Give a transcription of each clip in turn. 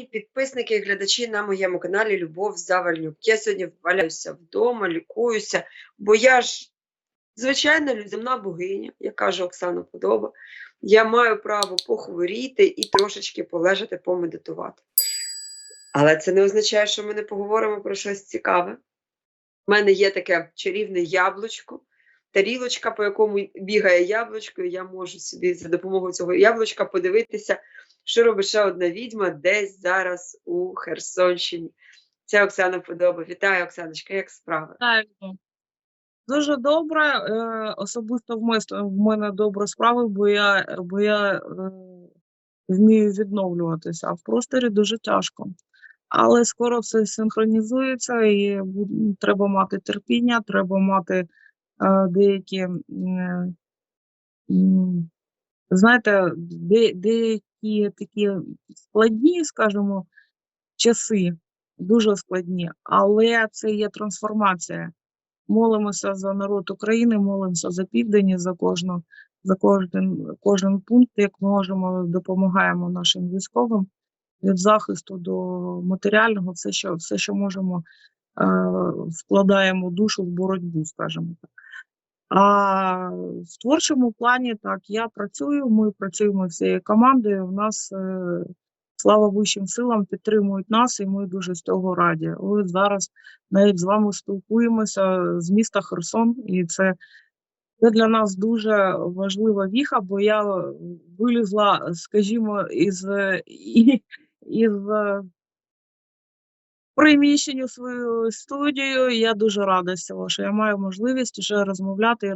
Шановні підписники і глядачі на моєму каналі Любов Завальнюк. Я сьогодні валяюся вдома, лікуюся, бо я ж звичайна земна богиня, як каже Оксана Подоба. Я маю право похворіти і трошечки полежати, помедитувати. Але це не означає, що ми не поговоримо про щось цікаве. У мене є таке чарівне яблучко, тарілочка, по якому бігає яблучко, і я можу собі за допомогою цього яблучка подивитися, що робить ще одна відьма десь зараз у Херсонщині. Це Оксана Подоба. Вітаю, Оксаночка, як справи? Вітаю. Дуже добре. Е, особисто в мене, добре справи, бо я, бо я е, вмію відновлюватися, а в просторі дуже тяжко. Але скоро все синхронізується і треба мати терпіння, треба мати е, деякі, знаєте, де, деякі такі складні, скажімо, часи, дуже складні, але це є трансформація. Молимося за народ України, молимося за південь, за кожну, за кожен, кожен пункт, як можемо, допомагаємо нашим військовим від захисту до матеріального, все, що, все, що можемо, е, вкладаємо душу в боротьбу, скажімо так. А в творчому плані так, я працюю, ми працюємо всією командою. У нас е, слава вищим силам підтримують нас, і ми дуже з цього раді. Ось зараз навіть з вами спілкуємося з міста Херсон, і це, це для нас дуже важлива віха, бо я вилізла, скажімо, із, із приміщенню свою студію. і Я дуже рада з цього, що я маю можливість вже розмовляти і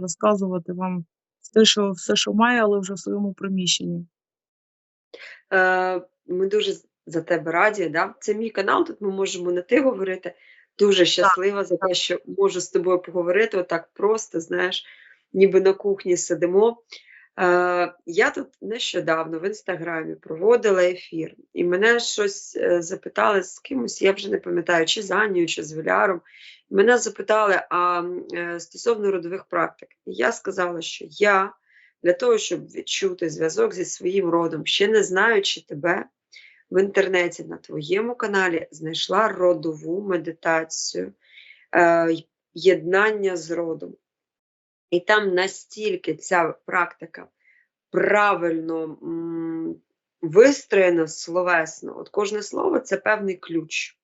розказувати вам все, що все, що маю, але вже в своєму приміщенні. Е, ми дуже за тебе раді. Да? Це мій канал, тут ми можемо на ти говорити. Дуже щаслива за те, що можу з тобою поговорити отак просто, знаєш, ніби на кухні сидимо. Е, я тут нещодавно в інстаграмі проводила ефір, і мене щось е, запитали з кимось, я вже не пам'ятаю, чи з Анією, чи з Віляром. Мене запитали а, е, стосовно родових практик. І я сказала, що я для того, щоб відчути зв'язок зі своїм родом, ще не знаючи тебе, в інтернеті на твоєму каналі знайшла родову медитацію, єднання з родом. І там настільки ця практика правильно вистроєна словесно, от кожне слово це певний ключ.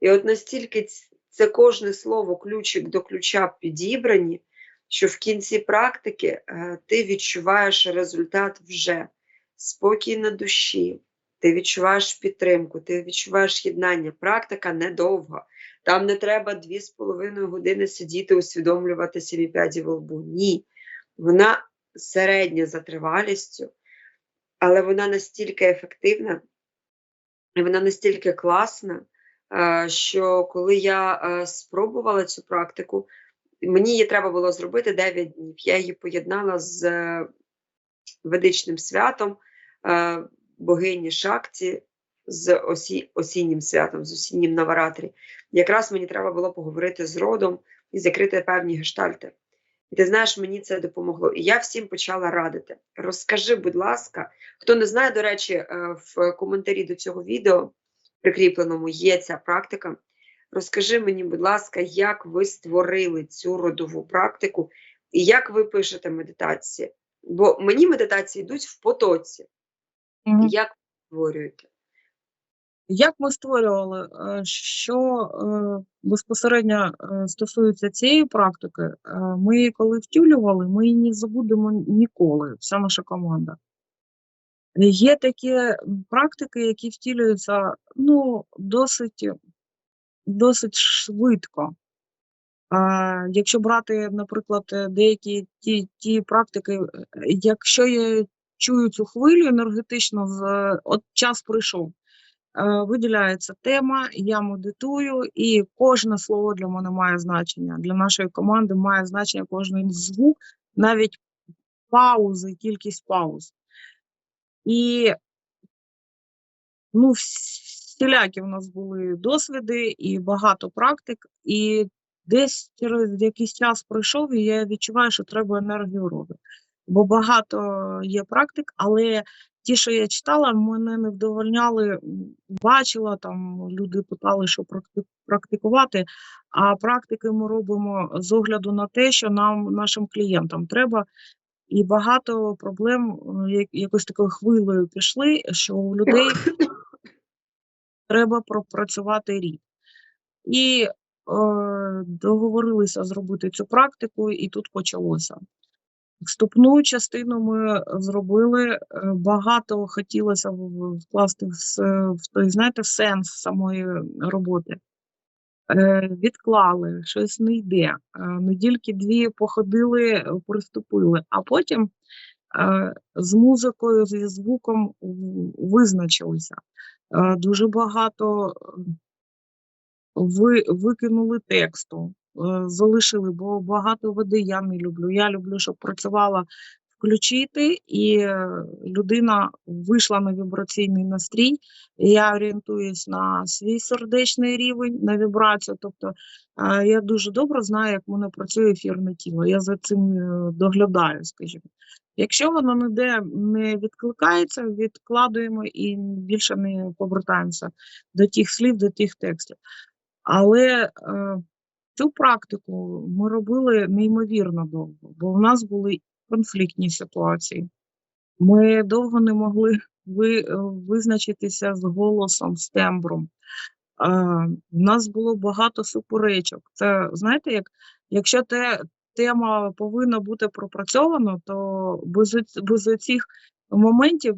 І от настільки це кожне слово, ключик до ключа підібрані, що в кінці практики е, ти відчуваєш результат вже спокій на душі, ти відчуваєш підтримку, ти відчуваєш єднання. Практика недовга. Там не треба дві з половиною години сидіти, усвідомлювати собі п'яді в лбу. Ні. Вона середня за тривалістю, але вона настільки ефективна, і вона настільки класна, е, що коли я е, спробувала цю практику, мені її треба було зробити 9 днів. Я її поєднала з е, ведичним святом богині Шакті, з осі, осіннім святом, з осіннім Наваратрі. Якраз мені треба було поговорити з родом і закрити певні гештальти. І ти знаєш, мені це допомогло. І я всім почала радити. Розкажи, будь ласка, хто не знає, до речі, е, в коментарі до цього відео прикріпленому є ця практика. Розкажи мені, будь ласка, як ви створили цю родову практику і як ви пишете медитації? Бо мені медитації йдуть в потоці. Мгм. Як ви створюєте? Як ми створювали, е, що е, безпосередньо е, стосується цієї практики, ми її коли втілювали, ми її не забудемо ніколи, вся наша команда. Є такі практики, які втілюються ну, досить, досить швидко. Якщо брати, наприклад, деякі ті, ті практики, якщо я чую цю хвилю енергетично, от час прийшов, виділяється тема, я медитую, і кожне слово для мене має значення. Для нашої команди має значення кожен звук, навіть паузи, кількість пауз. І ну, всілякі в нас були досвіди і багато практик, і десь через якийсь час пройшов, і я відчуваю, що треба енергію роду. бо багато є практик, але ті, що я читала, мене не вдовольняли. Бачила там, люди питали, що практикувати. А практики ми робимо з огляду на те, що нам, нашим клієнтам треба. І багато проблем е, якось такою хвилею пішли, що у людей треба пропрацювати рік. І е, договорилися зробити цю практику, і тут почалося. Вступну частину ми зробили. е, Багато хотілося вкласти в, в той, знаєте, сенс самої роботи. Е, Відклали, щось не йде. Е, Недільки дві походили, е, приступили, а потім е, з музикою, зі звуком визначилися. Е, Дуже багато е, ви, викинули тексту, е, залишили, бо багато води я не люблю. Я люблю, щоб працювала включити, і е, людина вийшла на вібраційний настрій. Я орієнтуюсь на свій сердечний рівень, на вібрацію. Тобто е, я дуже добре знаю, як мене працює ефірне тіло. Я за цим е, доглядаю, скажімо. Якщо воно ніде не відкликається, відкладуємо і більше не повертаємося до тих слів, до тих текстів. Але е, цю практику ми робили неймовірно довго, бо в нас були конфліктні ситуації. Ми довго не могли е, визначитися з голосом, з тембром. В нас було багато суперечок. Це знаєте, як якщо те, тема повинна бути пропрацьована, то без, без цих моментів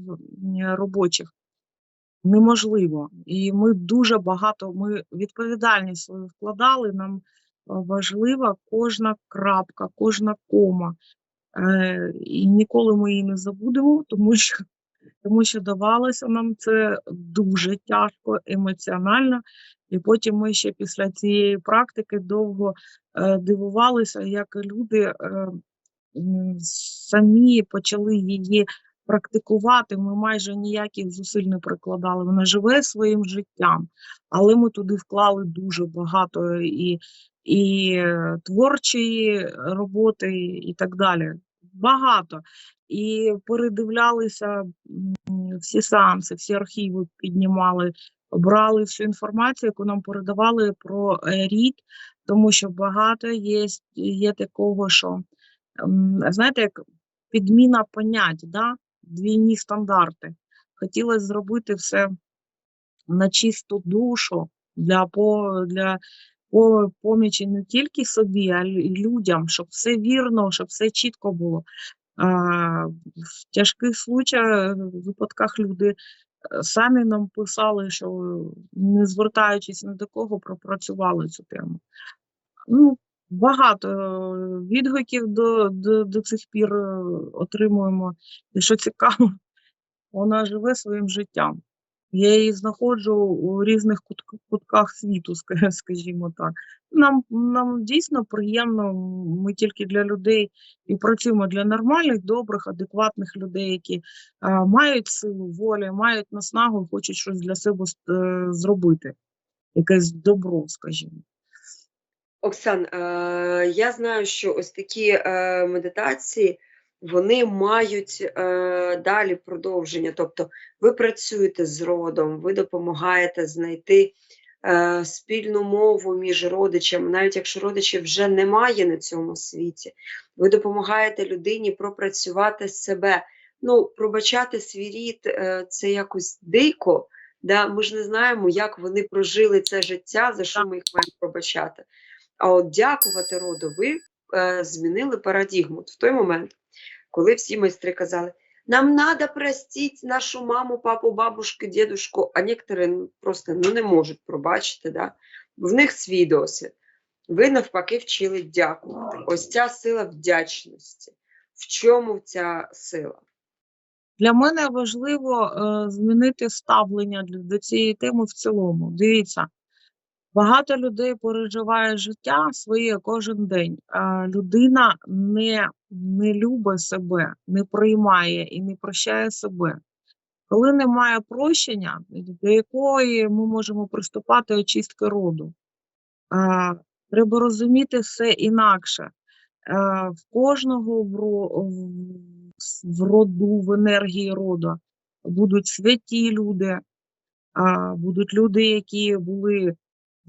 робочих неможливо. І ми дуже багато, ми відповідальність свою вкладали. Нам важлива кожна крапка, кожна кома. Е, і ніколи ми її не забудемо, тому що, тому що давалося нам це дуже тяжко, емоціонально. І потім ми ще після цієї практики довго е, дивувалися, як люди е, самі почали її практикувати. Ми майже ніяких зусиль не прикладали. Вона живе своїм життям, але ми туди вклали дуже багато і, і е, творчої роботи, і так далі. Багато. І передивлялися всі сеанси, всі архіви піднімали, брали всю інформацію, яку нам передавали про е, рід, тому що багато є, є такого, що знаєте, як підміна понять, да? двійні стандарти. Хотілося зробити все на чисту душу для, для помічі не тільки собі, а й людям, щоб все вірно, щоб все чітко було. В тяжких случаях, випадках люди е, самі нам писали, що не звертаючись ні до кого, пропрацювали цю тему. Ну, багато е, відгуків до, до, до цих пір е, отримуємо. І що цікаво, вона живе своїм життям. Я її знаходжу у різних кутках світу, скажімо так. Нам, нам дійсно приємно, ми тільки для людей і працюємо для нормальних, добрих, адекватних людей, які е, мають силу волі, мають наснагу, хочуть щось для себе е, зробити, якесь добро, скажімо. Оксан, е, я знаю, що ось такі е, медитації вони мають е, далі продовження. Тобто ви працюєте з родом, ви допомагаєте знайти е, спільну мову між родичами, навіть якщо родичів вже немає на цьому світі, ви допомагаєте людині пропрацювати себе. Ну, пробачати свій рід е, це якось дико. Да? Ми ж не знаємо, як вони прожили це життя, за що ми їх маємо пробачати. А от дякувати роду, ви е, змінили парадігму в той момент, коли всі майстри казали, нам треба простити нашу маму, папу, бабушку, дідушку, а некоторі просто ну, не можуть пробачити, да? в них свій досвід. Ви навпаки вчили дякувати. Ось ця сила вдячності. В чому ця сила? Для мене важливо е, змінити ставлення до цієї теми в цілому. Дивіться, багато людей переживає життя своє кожен день. А людина не, не любить себе, не приймає і не прощає себе. Коли немає прощення, до якої ми можемо приступати очистки роду, а, треба розуміти все інакше. Е, В кожного в- в роду, в енергії роду. Будуть святі люди, а, будуть люди, які були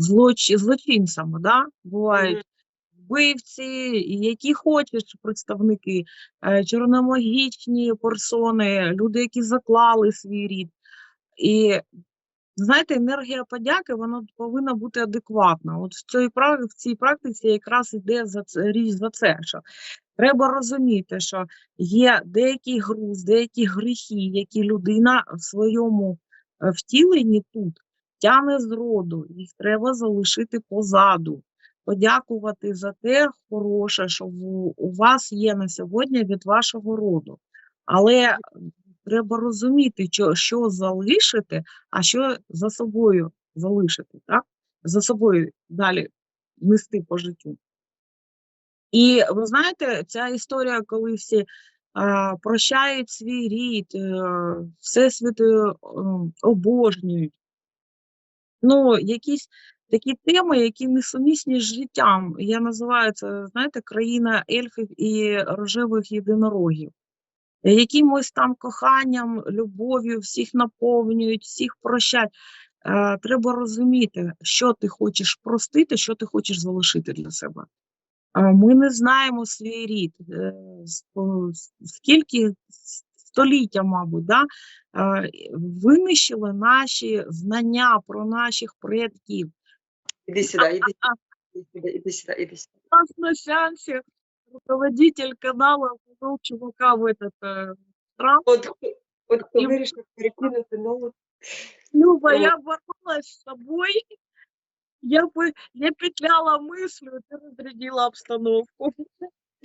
злоч... злочинцями, да? бувають вбивці, які хочеш представники, е, чорномагічні персони, люди, які заклали свій рід. І знаєте, енергія подяки вона повинна бути адекватна. От в цій, в цій практиці якраз йде за це, річ за це, що треба розуміти, що є деякий груз, деякі гріхи, які людина в своєму е, втіленні тут тяне з роду, їх треба залишити позаду. Подякувати за те хороше, що у вас є на сьогодні від вашого роду. Але треба розуміти, що, що залишити, а що за собою залишити, так? За собою далі нести по життю. І ви знаєте, ця історія, коли всі а, прощають свій рід, е, всесвіт е, обожнюють. Ну, якісь такі теми, які несумісні з життям. Я називаю це, знаєте, країна ельфів і рожевих єдинорогів. Якимось там коханням, любов'ю всіх наповнюють, всіх прощають. Е, треба розуміти, що ти хочеш простити, що ти хочеш залишити для себе. Е, Ми не знаємо свій рід, е, скільки століття, мабуть, да? е, винищили наші знання про наших предків. Іди сюди, іди іди сюди, іди сюди, іди сюди. У нас на сеансе руководитель канала повел чувака в этот э, храм. От, от хто І- вирішив перекинути нову. Люба, Вот. я боролась с собой. Я, бы, я петляла мыслью, ты разрядила обстановку.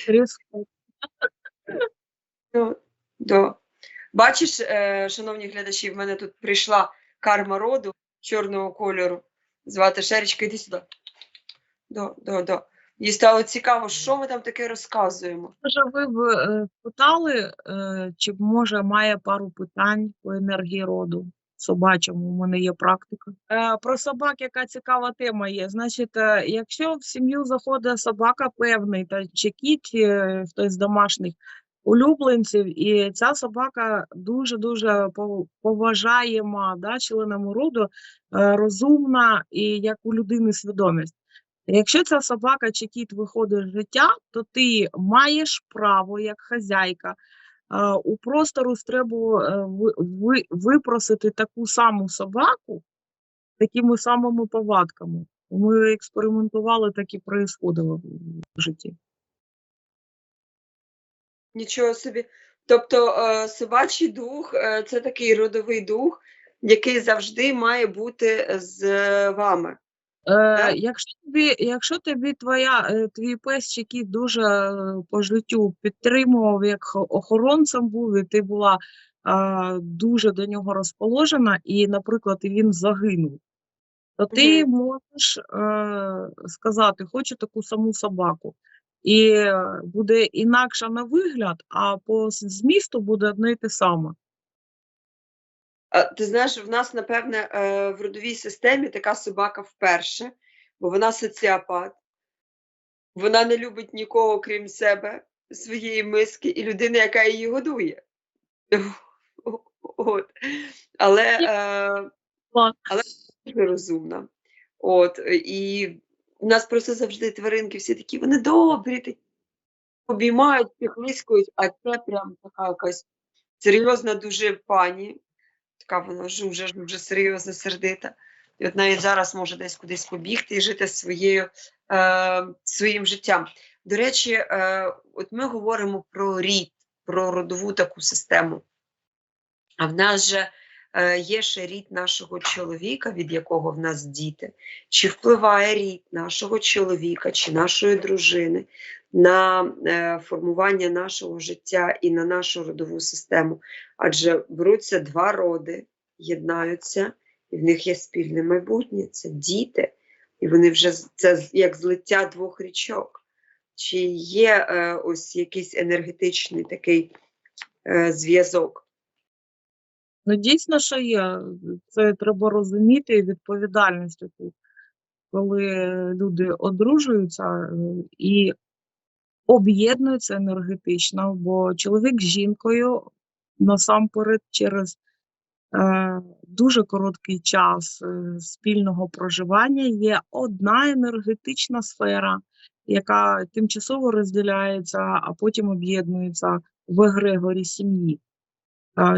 Респект. Да. Бачиш, е, шановні глядачі, в мене тут прийшла карма роду чорного кольору. Звати Шерічка, іди сюди. Да, да, да. Їй стало цікаво, що ми там таке розказуємо. Може, ви б е, питали, е, чи може має пару питань по енергії роду собачому? У мене є практика. Е, про собак, яка цікава тема є. Значить, е, якщо в сім'ю заходить собака певний, та чи кіт, чи хтось з домашніх улюбленців, і ця собака дуже дуже поважаєма да, членам роду, е, розумна і як у людини свідомість. Якщо ця собака чи кіт виходить з життя, то ти маєш право як хазяйка е, у простору треба ви- ви- випросити таку саму собаку такими самими повадками. Ми експериментували, так і происходило в житті. Нічого собі. Тобто е, собачий дух е, це такий родовий дух, який завжди має бути з вами. Е, якщо тобі, якщо тобі твоя, е, твій пес кіт дуже по життю підтримував, як охоронцем був, і ти була е, дуже до нього розположена, і, наприклад, він загинув, то ти можеш е, сказати, хочу таку саму собаку. І е, буде інакше на вигляд, а по змісту буде одне й те саме. Ти знаєш, в нас, напевне, е, в родовій системі така собака вперше, бо вона соціопат, вона не любить нікого, крім себе, своєї миски і людини, яка її годує. От. Але, е, але дуже розумна. От. І у нас просто завжди тваринки всі такі, вони добрі, такі, обіймають, підлискують, а це прям така якась серйозна дуже пані. Така вона вже серйозно сердита. І от навіть зараз може десь кудись побігти і жити своєю, е, своїм життям. До речі, е, от ми говоримо про рід, про родову таку систему. А в нас же є ще рід нашого чоловіка, від якого в нас діти. Чи впливає рід нашого чоловіка чи нашої дружини на е, формування нашого життя і на нашу родову систему? Адже беруться два роди, єднаються, і в них є спільне майбутнє це діти, і вони вже це як злиття двох річок. Чи є е, ось якийсь енергетичний такий е, зв'язок? Ну, дійсно, що є. Це треба розуміти і відповідальність таку, коли люди одружуються е, і об'єднуються енергетично, бо чоловік з жінкою насамперед через е, дуже короткий час е, спільного проживання є одна енергетична сфера, яка тимчасово розділяється, а потім об'єднується в егрегорі сім'ї.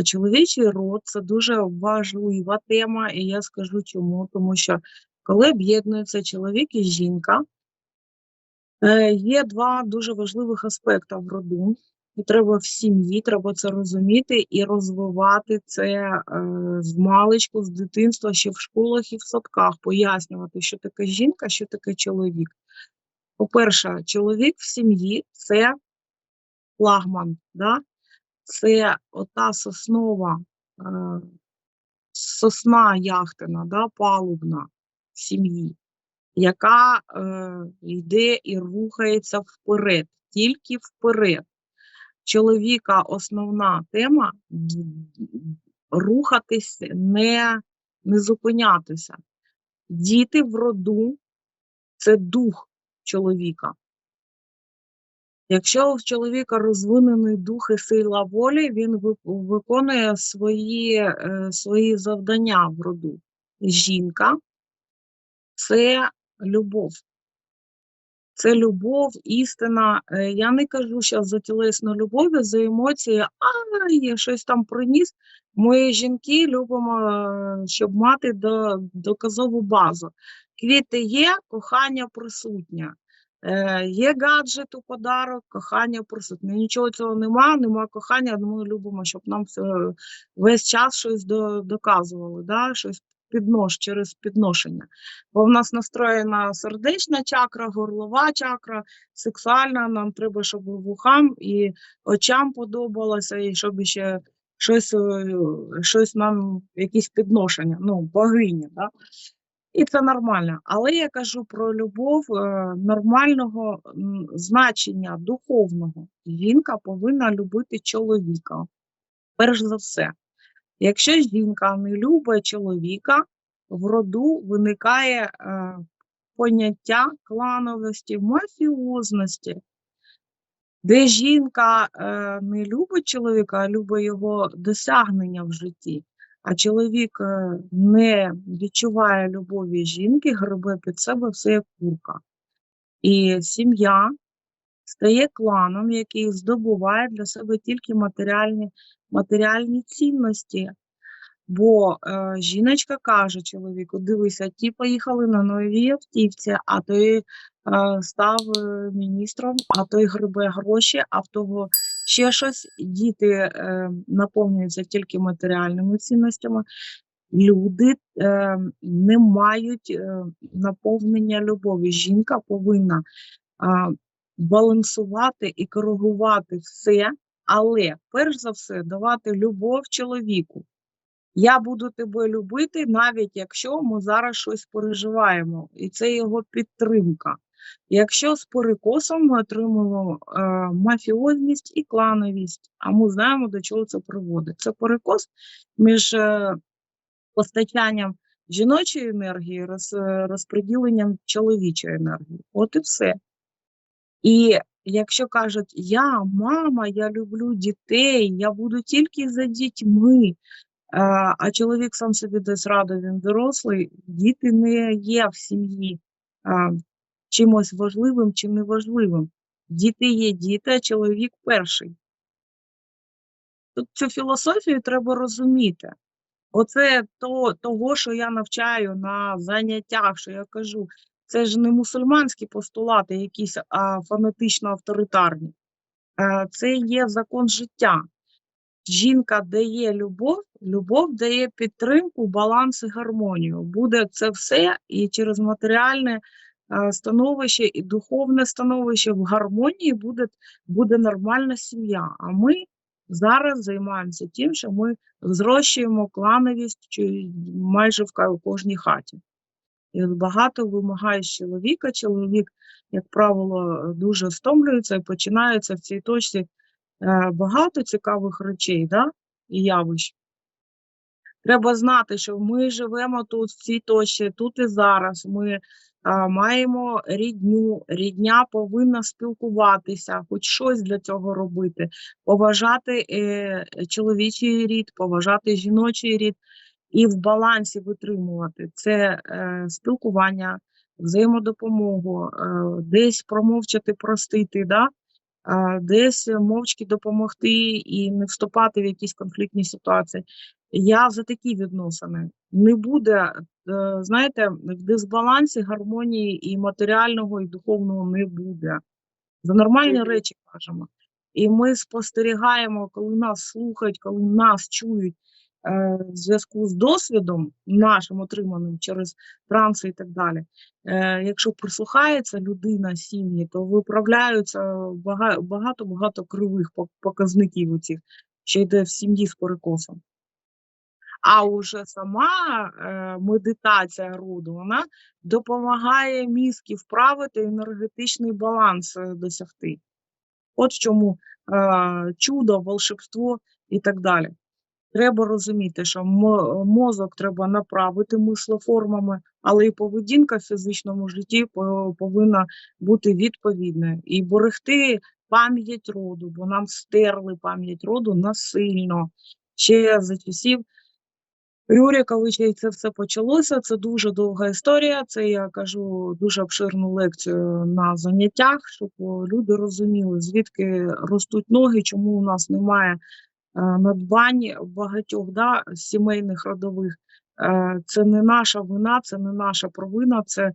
Чоловічий род це дуже важлива тема, і я скажу чому. Тому що коли об'єднується чоловік і жінка, е, є два дуже важливих аспекти в роду. І треба в сім'ї, треба це розуміти і розвивати це е, з маличку, з дитинства, ще в школах і в садках, пояснювати, що таке жінка, що таке чоловік. По-перше, чоловік в сім'ї це флагман, да? Це ота соснова, е, сосна яхтина, да, палубна сім'ї, яка е, йде і рухається вперед, тільки вперед. Чоловіка основна тема рухатись, не, не зупинятися. Діти в роду це дух чоловіка. Якщо у чоловіка розвинений дух і сила волі, він виконує свої, е, свої завдання в роду. Жінка це любов. Це любов, істина. Е, Я не кажу зараз за тілесну любов, за емоції, а я щось там приніс. Ми жінки любимо, е, щоб мати доказову базу. Квіти є, кохання присутнє. Е, Є гаджет у подарок, кохання присутнє. Нічого цього нема, нема кохання. Ми любимо, щоб нам все, весь час щось до, доказували, да? щось піднош, через підношення. Бо в нас настроєна сердечна чакра, горлова чакра, сексуальна. Нам треба, щоб вухам і очам подобалося, і щоб ще щось, е, щось нам, якісь підношення, ну, богині. Да? І це нормально. Але я кажу про любов е, нормального значення, духовного. Жінка повинна любити чоловіка. Перш за все. Якщо жінка не любить чоловіка, в роду виникає е, поняття клановості, мафіозності, де жінка е, не любить чоловіка, а любить його досягнення в житті, а чоловік е, не відчуває любові жінки, гребе під себе все як курка. І сім'я стає кланом, який здобуває для себе тільки матеріальні, матеріальні цінності. Бо е, жіночка каже чоловіку: дивися, ті поїхали на новій автівці, а той е, став е, міністром, а той грибе гроші, а в того ще щось. Діти е, наповнюються тільки матеріальними цінностями. Люди е, не мають е, наповнення любові. Жінка повинна а, балансувати і коригувати все, але перш за все давати любов чоловіку. Я буду тебе любити, навіть якщо ми зараз щось переживаємо, і це його підтримка. Якщо з перекосом ми отримуємо е, мафіозність і клановість, а ми знаємо, до чого це приводить. Це перекос між е, постачанням жіночої енергії, роз, е, розподіленням чоловічої енергії. От і все. І якщо кажуть, я мама, я люблю дітей, я буду тільки за дітьми, а, а чоловік сам собі дасть раду, він дорослий, діти не є в сім'ї а, чимось важливим чи неважливим. Діти є діти, а чоловік перший. Тут цю філософію треба розуміти. Оце то, того, що я навчаю на заняттях, що я кажу, це ж не мусульманські постулати, якісь а, фанатично авторитарні. Е, Це є закон життя. Жінка дає любов, любов дає підтримку, баланс і гармонію. Буде це все і через матеріальне становище і духовне становище в гармонії буде, буде нормальна сім'я. А ми зараз займаємося тим, що ми зрощуємо клановість майже в кожній хаті. І багато вимагає з чоловіка. Чоловік, як правило, дуже стомлюється і починається в цій точці е, багато цікавих речей да? і явищ. Треба знати, що ми живемо тут, в цій точці, тут і зараз. Ми маємо рідню, рідня повинна спілкуватися, хоч щось для цього робити, поважати е, чоловічий рід, поважати жіночий рід і в балансі витримувати це е, спілкування, взаємодопомогу, е, десь промовчати, простити, да? десь мовчки допомогти і не вступати в якісь конфліктні ситуації. Я за такі відносини. Не буде, знаєте, в дисбалансі гармонії і матеріального, і духовного не буде. За нормальні речі кажемо. І ми спостерігаємо, коли нас слухають, коли нас чують е, в зв'язку з досвідом нашим отриманим через транси і так далі. Е, якщо прислухається людина сім'ї, то виправляються багато-багато кривих показників у цих, що йде в сім'ї з перекосом. А уже сама е, медитація роду допомагає мізки вправити енергетичний баланс е, досягти. От в чому е, чудо, волшебство і так далі. Треба розуміти, що мозок треба направити мислоформами, але і поведінка в фізичному житті повинна бути відповідною. І берегти пам'ять роду, бо нам стерли пам'ять роду насильно. Ще за часів Рюриковича і це все почалося. Це дуже довга історія. Це я кажу дуже обширну лекцію на заняттях, щоб люди розуміли, звідки ростуть ноги, чому у нас немає е, надбань багатьох да, сімейних родових. Е, Це не наша вина, це не наша провина, це е,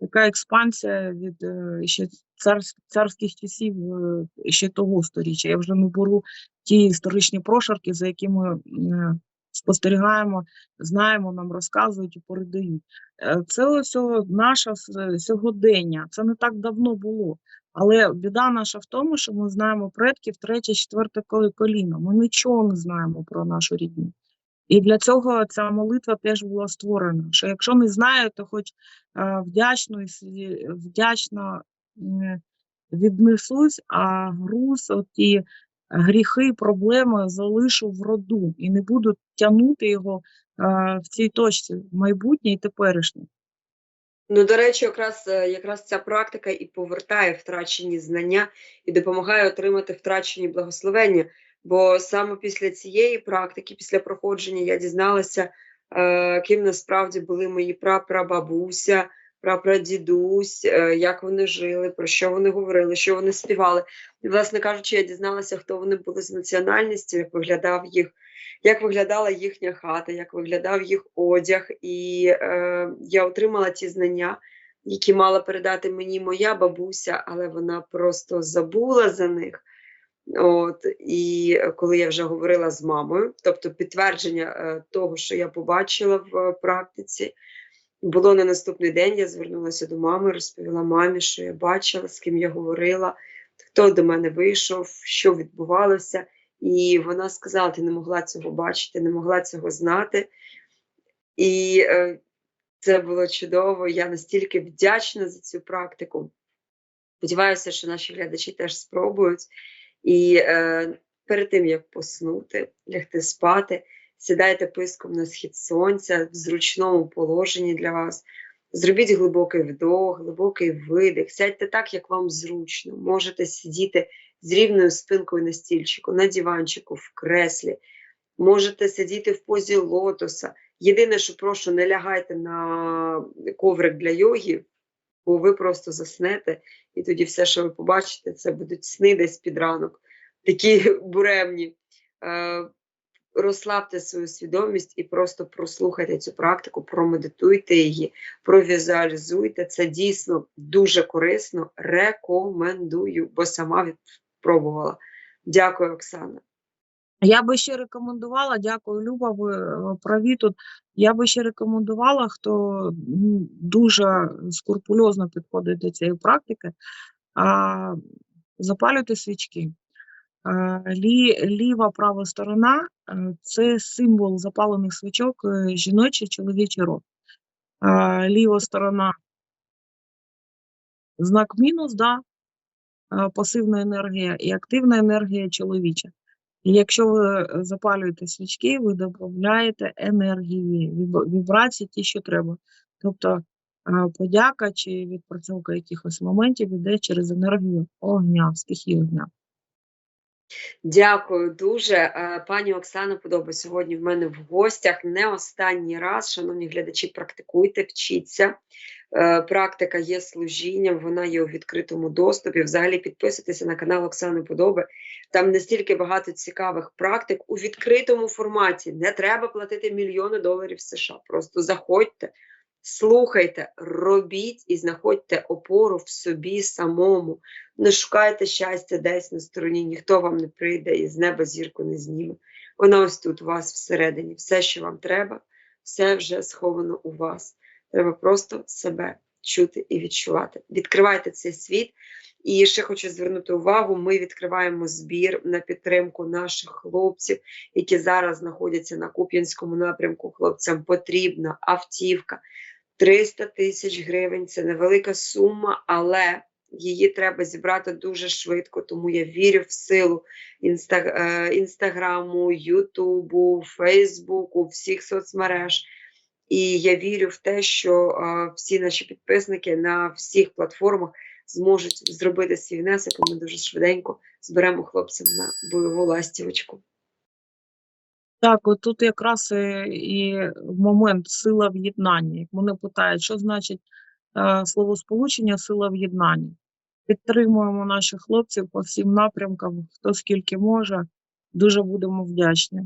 така експансія від ще царсь- царських часів ще того сторіччя. Я вже не беру ті історичні прошарки, за якими спостерігаємо, знаємо, нам розказують і передають. Е, Це ось наше сьогодення. Це не так давно було. Але біда наша в тому, що ми знаємо предків третє, четверте колі- коліно. Ми нічого не знаємо про нашу рідню. І для цього ця молитва теж була створена. Що якщо не знаю, то хоч е, вдячно, вдячно віднесусь, а груз, оті гріхи, проблеми залишу в роду і не буду тягнути його в цій точці майбутнє і теперішнє. Ну, до речі, якраз, е, якраз ця практика і повертає втрачені знання і допомагає отримати втрачені благословення. Бо саме після цієї практики, після проходження, я дізналася, е, ким насправді були мої прапрабабуся, прапрадідусь, е, як вони жили, про що вони говорили, що вони співали. І, власне кажучи, я дізналася, хто вони були з національністю, як виглядав їх, як виглядала їхня хата, як виглядав їх одяг. І е, я отримала ті знання, які мала передати мені моя бабуся, але вона просто забула за них. От, і коли я вже говорила з мамою, тобто підтвердження е, того, що я побачила в е, практиці, було на наступний день. Я звернулася до мами, розповіла мамі, що я бачила, з ким я говорила, хто до мене вийшов, що відбувалося. І вона сказала: ти не могла цього бачити, не могла цього знати. І е, це було чудово. Я настільки вдячна за цю практику. Сподіваюся, що наші глядачі теж спробують. І е, перед тим, як поснути, лягти спати, сідайте писком на схід сонця в зручному положенні для вас. Зробіть глибокий вдох, глибокий видих. Сядьте так, як вам зручно. Можете сидіти з рівною спинкою на стільчику, на диванчику, в креслі. Можете сидіти в позі лотоса. Єдине, що прошу, не лягайте на коврик для йоги, бо ви просто заснете, і тоді все, що ви побачите, це будуть сни десь під ранок, такі буремні. Розслабте свою свідомість і просто прослухайте цю практику, промедитуйте її, провізуалізуйте. Це дійсно дуже корисно. Рекомендую, бо сама спробувала. Дякую, Оксана. Я би ще рекомендувала, дякую, Люба, ви е, праві тут. Я би ще рекомендувала, хто дуже скрупульозно підходить до цієї практики, а, запалюйте свічки. Лі, ліва права сторона е, це символ запалених свічок, е, жіночий, чоловічий род. Ліва сторона знак мінус, да, пасивна енергія і активна енергія чоловіча. І якщо ви е, запалюєте свічки, ви додаєте енергії, вібрації, ті, що треба. Тобто подяка чи відпрацьовка якихось моментів іде через енергію огня, стихію огня. Дякую дуже. Е, Пані Оксана Подоба сьогодні в мене в гостях. Не останній раз, шановні глядачі, практикуйте, вчіться. Е, Практика є служінням, вона є у відкритому доступі. Взагалі підписуйтеся на канал Оксани Подоби. Там настільки багато цікавих практик у відкритому форматі. Не треба платити мільйони доларів США. Просто заходьте, слухайте, робіть і знаходьте опору в собі самому. Не шукайте щастя десь на стороні, ніхто вам не прийде і з неба зірку не зніме. Вона ось тут у вас всередині. Все, що вам треба, все вже сховано у вас. Треба просто себе чути і відчувати. Відкривайте цей світ. І ще хочу звернути увагу: ми відкриваємо збір на підтримку наших хлопців, які зараз знаходяться на Куп'янському напрямку. Хлопцям потрібна автівка. 300 тисяч гривень це невелика сума, але її треба зібрати дуже швидко, тому я вірю в силу е, інстаграму, Ютубу, Фейсбуку, всіх соцмереж. І я вірю в те, що е, всі наші підписники на всіх платформах зможуть зробити свій внесок, і ми дуже швиденько зберемо хлопцям на бойову ластівочку. Так, от тут якраз і, і момент сила в єднанні. Мене питають, що значить е, словосполучення сила в єднанні. Підтримуємо наших хлопців по всім напрямкам, хто скільки може. Дуже будемо вдячні.